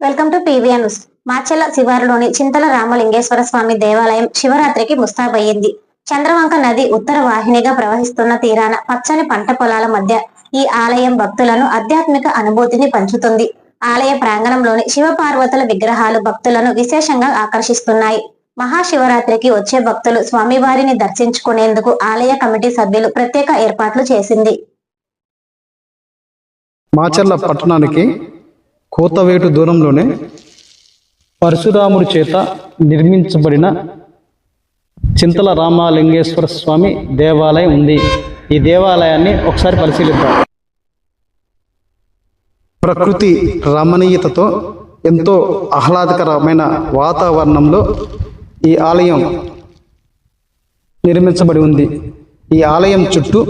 Welcome to PVN news. Macherla శివారులోని చింతల రామలింగేశ్వర స్వామి దేవాలయం శివరాత్రికి ముస్తాబయ్యింది. చంద్రవంక నది ఉత్తర వాహినిగా ప్రవహిస్తున్న తీరాన పచ్చని పంట పొలాల మధ్య ఈ ఆలయం భక్తులను ఆధ్యాత్మిక అనుభూతిని పంచుతుంది. ఆలయ ప్రాంగణంలోని శివపార్వతుల విగ్రహాలు భక్తులను విశేషంగా ఆకర్షిస్తున్నాయి. మహాశివరాత్రికి వచ్చే భక్తులు స్వామివారిని దర్శించుకునేందుకు ఆలయ కమిటీ సభ్యులు ప్రత్యేక ఏర్పాట్లు చేసింది. మాచర్ల పట్టణానికి కోతవేటు దూరంలోనే పరశురాముడి చేత నిర్మించబడిన చింతల రామలింగేశ్వర స్వామి దేవాలయం ఉంది. ఈ దేవాలయాన్ని ఒకసారి పరిశీలిద్దాం. ప్రకృతి రమణీయతతో ఎంతో ఆహ్లాదకరమైన వాతావరణంలో ఈ ఆలయం నిర్మించబడి ఉంది. ఈ ఆలయం చుట్టూ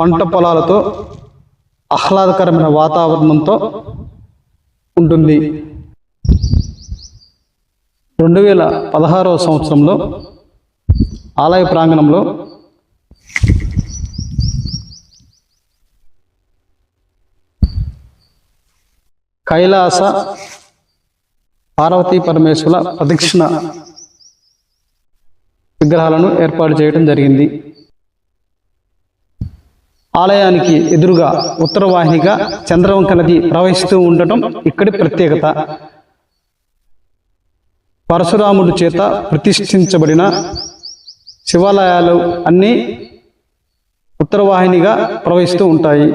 పంట పొలాలతో ఆహ్లాదకరమైన వాతావరణంతో ఉంటుంది. రెండు వేల పదహారవ సంవత్సరంలో ఆలయ ప్రాంగణంలో కైలాస పార్వతీ పరమేశ్వర ప్రదక్షిణ విగ్రహాలను ఏర్పాటు చేయడం జరిగింది. ఆలయానికి ఎదురుగా ఉత్తరవాహినిగా చంద్రవంక నది ప్రవహిస్తూ ఉండటం ఇక్కడి ప్రత్యేకత. పరశురాముడి చేత ప్రతిష్ఠించబడిన శివాలయాలు అన్నీ ఉత్తరవాహినిగా ప్రవహిస్తూ ఉంటాయి.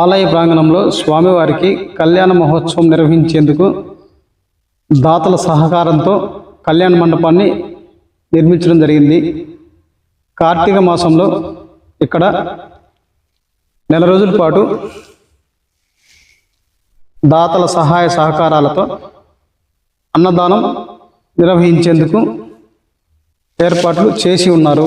ఆలయ ప్రాంగణంలో స్వామివారికి కళ్యాణ మహోత్సవం నిర్వహించేందుకు దాతల సహకారంతో కళ్యాణ మండపాన్ని నిర్మించడం జరిగింది. కార్తీక మాసంలో ఇక్కడ నెల రోజుల పాటు దాతల సహాయ సహకారాలతో అన్నదానం నిర్వహించేందుకు ఏర్పాట్లు చేసి ఉన్నారు.